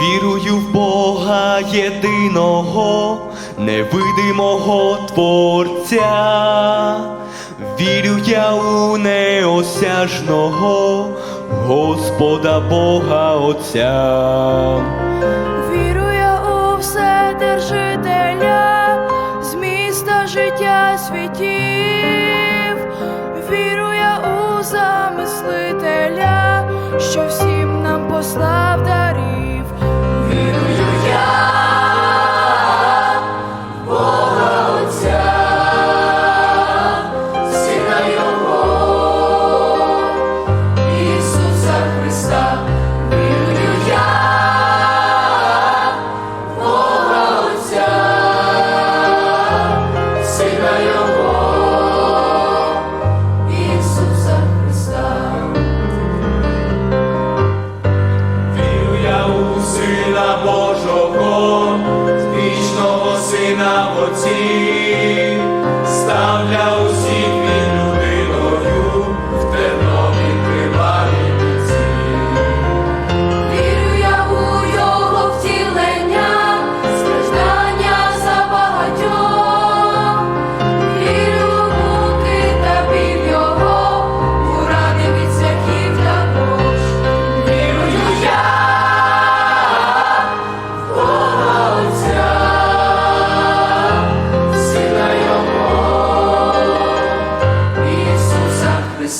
Вірую в Бога єдиного, невидимого Творця, вірю я у неосяжного. Господа Бога Отця. Віру я у Вседержителя, з міста життя світів, віру я у замислителя, що всім нам посла.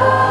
Lord.